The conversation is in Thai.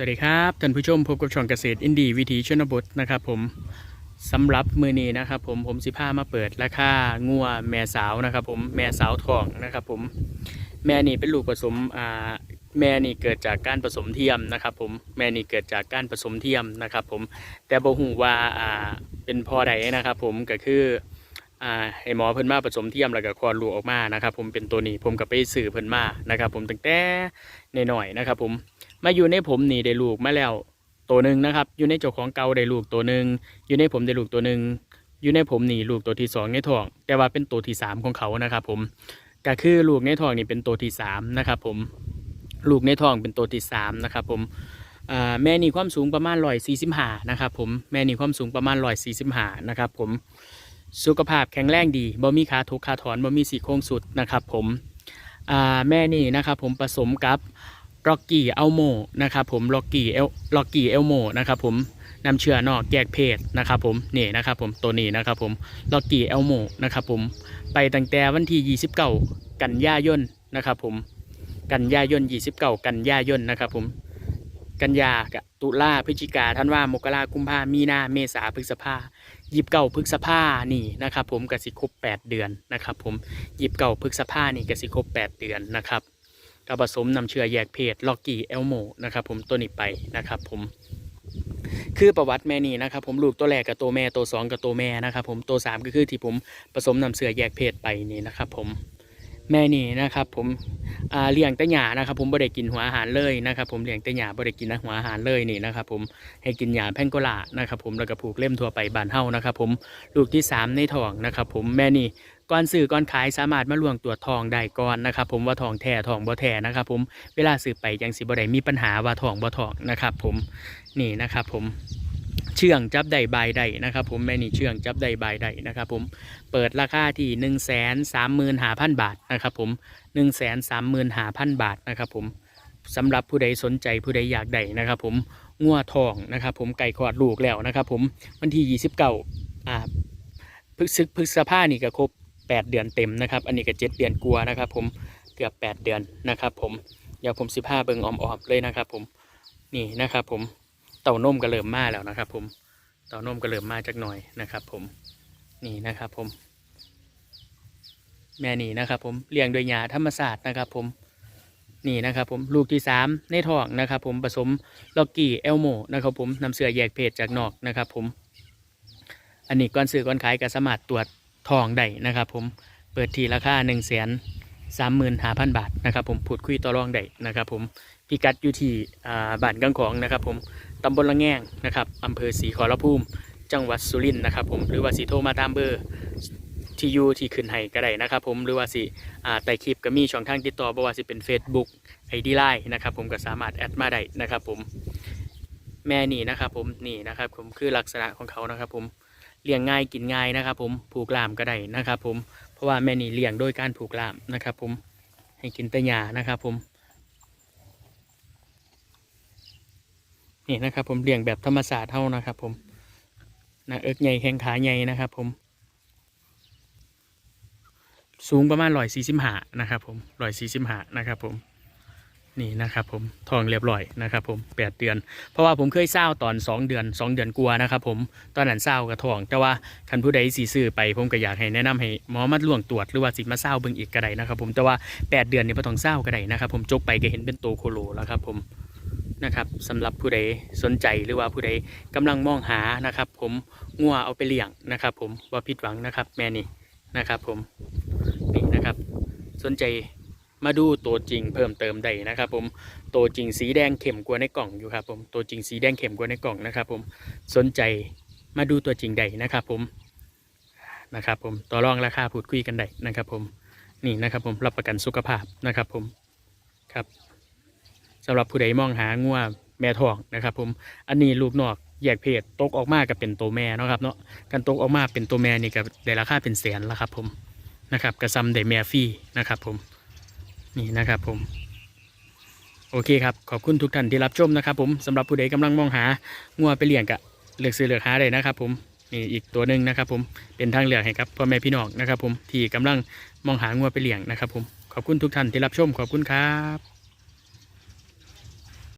สวัสดีครับท่านผู้ชมพบกับช่องเกษตรอินดีวิถีชนบทนะครับผมสำหรับมือนี้นะครับผมผมสิพามาเปิดราคางัวแม่สาวนะครับผมแม่สาวทองนะครับผมแม่นี่เป็นลูกผสมอ่าแม่นี่เกิดจากการผสมเทียมนะครับผมแม่นี่เกิดจากการผสมเทียมนะครับผมแต่บ่ฮู้ว่าอ่าเป็นพ่อใดนะครับผมก็คืออ่าให้หมอเพิ่นมาผสมเทียมแล้วก็คลอดลูกออกมานะครับผมเป็นตัวนี้ผมก็ไปซื้อเพิ่นมานะครับผมตั้งแต่ใน้อยนะครับผม มาอยู่ในผมนี่ได้ลูกมาแล้วตัวหนึ่งนะครับ อยู่ในเจ้าของเก่าได้ลูกตัวหนึ่งอยู่ในผมได้ลูกตัวหนึ่งอยู่ในผมนี่ลูกตัวที่สองในท้อง แต่ว่าเป็นตัวที่สามของเขานะครับ ผมก็คือลูกในท้องนี่เป็นตัวที่สามนะครับผมลูกในท้องเป็นตัวที่สามนะครับผมแม่นี่ความสูงประมาณร้อยสี่สิบห้านะครับผมแม่นี่ความสูงประมาณร้อยสี่สิบห้านะครับผมสุขภาพแข็งแรงดีบ่มีขาทุกขาถอนบ่มีสีโครงสุดนะครับผมแม่นี่นะครับผมผสมกับ ล็อกกี้เอลโมนะครับผมล็อกกี้เอลล็อกกี้เอลโมนะครับผมนำเชื้อนอกแยกเพศนะครับผมนี่นะครับผมตัวนี้นะครับผมล็อกกี้เอลโมนะครับผมไปตั้งแต่วันที่29กันยายนนะครับผมกันยายน29กันยายนนะครับผมกันยากับตุลาพฤศจิกาธันวามกรากุมภามีนาเมษาพฤษภายิบเก้าพฤษภานี่นะครับผมกสิครบ8 เดือนนะครับผมยิบเก้าพฤษภานี่กสิครบ8 เดือนนะครับ ก็ผสมนำเชื้อแยกเพศล็อกกี้เอลโมนะครับผมตัวนี้ไปนะครับผมคือประวัติแม่นี่นะครับผมลูกตัวแรกกับตัวแม่ตัวสองกับตัวแม่นะครับผมตัวสามก็คือที่ผมผสมนำเชื้อแยกเพศไปนี่นะครับผมแม่นี่นะครับผมเลี้ยงแต่หญ้านะครับ ผมบ่ได้กินหัวอาหารเลยนะครับ ผมเลี้ยงแต่หญ้าบ่ได้กินหัวอาหารเลยนี่นะครับ ผมให้กินหญ้าแพงโกลานะครับ ผมแล้วก็ผูกเล่มทั่วไปบานเฮานะครับ ผมลูกที่สามในท้องนะครับ ผมแม่นี่ ก่อนซื้อก่อนขายสามารถมาล่วงตรวจทองได้ก่อนนะครับ ผมว่าทองแท้ทองบ่แท้นะครับ ผมเวลาซื้อไปยังสิบ่ได้มีปัญหาว่าทองบ่ทองนะครับ ผมนี่นะครับ ผมเชื่องจับได้บายได้นะครับ ผมแม่นี่เชื่องจับได้บายได้นะครับ ผมเปิดราคาที่หนึ่งแสนสามหมื่นห้าพันบาทนะครับ ผมหนึ่งแสนสามหมื่นห้าพันบาทนะครับ ผมสำหรับผู้ใดสนใจผู้ใดอยากได้นะครับ ผมงัวทองนะครับ ผมไก่ขอดลูกแล้วนะครับ ผมวันที่ยี่สิบเก้าอ่าพฤษพฤษภานี่ก็ครบ 8 เดือนเต็มนะครับ อันนี้ก็เจ็ดเดือนกลัวนะครับผมเกือบ 8 เดือนนะครับ ผมเดี๋ยวผมสิผ้าเบิงออมๆเลยนะครับ ผมนี่นะครับ ผมเต่านมก็เริ่มมาแล้วนะครับ ผมเต่านมก็เริ่มมาจากหน่อยนะครับ ผมนี่นะครับผม แม่นี่นะครับผมเลี้ยงโดยยาธรรมศาสตร์นะครับผมนี่นะครับผมลูกที่สามในท้องนะครับผมผสมล็อกกี้เอลโมนะครับผมนำเสือแยกเพศจากนอกนะครับผมอันนี้ก่อนซื้อก่อนขายก็สามารตรวจ ทองได้นะครับผมเปิดที่ราคา1นึ่งแสนสามหมื่นห้าพันบาทนะครับผมพูดคุยต่อรองได้นะครับผมพิกัดอยู่ที่อ่าบ้านกังของนะครับผมตำบลละแง่งนะครับอำเภอศรีขอรภูมิ จังหวัดสุรินทร์นะครับผมหรือว่าสีโทรมาตามเบอร์ที่อยู่ที่ขึ้นให้ก็ได้นะครับผมหรือว่าสิอ่าใต้คลิปก็มีช่องทางติดต่อบ่ว่าสิเป็น Facebook ไอดีไลน์นะครับผมก็สามารถแอดมาได้นะครับผมแม่นี่นะครับผมนี่นะครับผมคือลักษณะของเขานะครับผม เลี้ยงง่ายกินง่ายนะครับ ผมผูกลามก็ได้นะครับ ผมเพราะว่าแม่นี่เลี้ยงโดยการผูกลามนะครับ ผมให้กินแต่หญ้านะครับ ผมนี่นะครับ ผมเลี้ยงแบบธรรมศาสตร์เท่านะครับ ผมนะเอิกใหญ่แข้งขาใหญ่นะครับ ผม สูงประมาณร้อยสี่สิบห้านะครับ ผมร้อยสี่สิบห้านะครับ ผม นี่นะครับผมทองเรียบร้อยนะครับผมแปดเดือน เพราะว่าผมเคยเศร้าตอน 2 เดือน 2 เดือนกลัวนะครับผมตอนนั้นเศร้ากระทอง แต่ว่าคันผู้ใดสีซื้อไปผมก็อยากให้แนะนำให้หมอมาล่วงตรวจหรือว่าสิมาเศร้าเบิ่งอีกก็ได้นะครับผมแต่ว่า 8 เดือนนี่บ่ต้องเศร้าก็ได้นะครับผมจกไปก็เห็นเป็นโตโคโลแล้วครับผมนะครับสำหรับผู้ใดสนใจหรือว่าผู้ใดกำลังมองหานะครับผมงัวเอาไปเลี้ยงนะครับผมว่าผิดหวังนะครับแม่นี่นะครับผมนี่นะครับสนใจ มาดูตัวจริงเพิ่มเติมได้นะครับผมตัวจริงสีแดงเข้มกว่าในกล่องอยู่ครับผมตัวจริงสีแดงเข้มกว่าในกล่องนะครับผมสนใจมาดูตัวจริงได้นะครับผมนะครับผมต่อรองราคาพูดคุยกันได้นะครับผมนี่นะครับผมรับประกันสุขภาพนะครับผมครับสำหรับผู้ใดมองหางัวแม่ทองนะครับผมอันนี้ลูกนอกแยกเพศตกออกมากับเป็นตัวแม่นะครับเนาะการตกออกมาเป็นตัวแม่นี่ก็ได้ราคาเป็นแสนแล้วครับผมนะครับกระซำได้แม่ฟรีนะครับผม นี่นะครับผม โอเคครับ ขอบคุณทุกท่านที่รับชมนะครับผมสำหรับผู้ใดกำลังมองหางัวไปเลี้ยงกะเลือกซื้อเลือกหาได้นะครับผมนี่อีกตัวหนึ่งนะครับผมเป็นทางเลือกให้ครับพ่อแม่พี่น้องนะครับผมที่กำลังมองหางัวไปเลี้ยงนะครับผมขอบคุณทุกท่านที่รับชมขอบคุณครับ